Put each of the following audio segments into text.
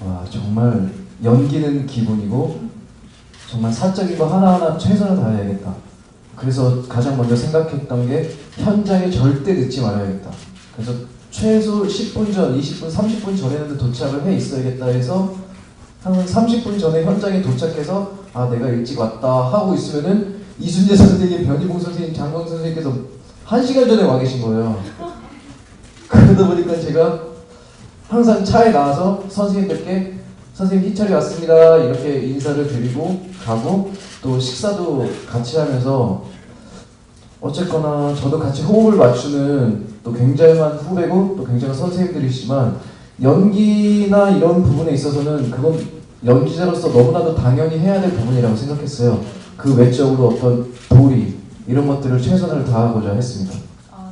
아, 정말 연기는 기본이고 정말 사적인 거 하나하나 최선을 다해야겠다. 그래서 가장 먼저 생각했던 게 현장에 절대 늦지 말아야겠다. 그래서 최소 10분 전, 20분, 30분 전에는 도착을 해 있어야겠다 해서 한 30분 전에 현장에 도착해서 아 내가 일찍 왔다 하고 있으면은 이순재 선생님, 변희봉 선생님, 장광 선생님께서 한 시간 전에 와 계신 거예요. 그러다 보니까 제가 항상 차에 나와서 선생님들께 선생님 희철이 왔습니다 이렇게 인사를 드리고 가고 또 식사도 같이 하면서 어쨌거나 저도 같이 호흡을 맞추는 또 굉장한 후배고 또 굉장한 선생님들이시지만 연기나 이런 부분에 있어서는 그건 연기자로서 너무나도 당연히 해야 될 부분이라고 생각했어요. 그 외적으로 어떤 도리 이런 것들을 최선을 다하고자 했습니다. 아,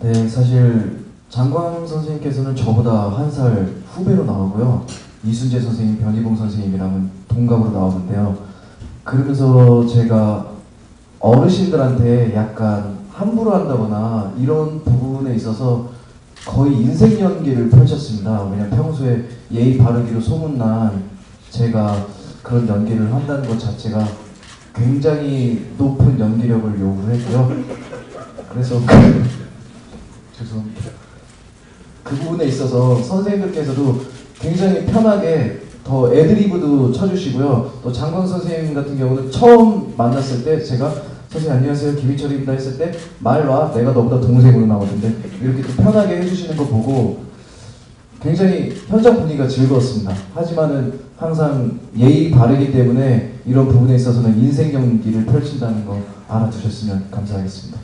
네. 네, 사실 장광 선생님께서는 저보다 한 살 후배로 나오고요. 이순재 선생님, 변희봉 선생님이랑은 동갑으로 나오는데요. 그러면서 제가 어르신들한테 약간 함부로 한다거나 이런 부분에 있어서 거의 인생 연기를 펼쳤습니다. 왜냐면 평소에 예의 바르기로 소문난 제가 그런 연기를 한다는 것 자체가 굉장히 높은 연기력을 요구를 했고요. 그래서 그, 죄송합니다. 그 부분에 있어서 선생님들께서도 굉장히 편하게 더 애드리브도 쳐주시고요. 또 장광 선생님 같은 경우는 처음 만났을 때 제가 선생님 안녕하세요 김희철입니다 했을 때 말와 내가 너보다 동생으로 나오는데 이렇게 또 편하게 해주시는 거 보고 굉장히 현장 분위기가 즐거웠습니다. 하지만은 항상 예의 바르기 때문에 이런 부분에 있어서는 인생 경기를 펼친다는 거 알아두셨으면 감사하겠습니다.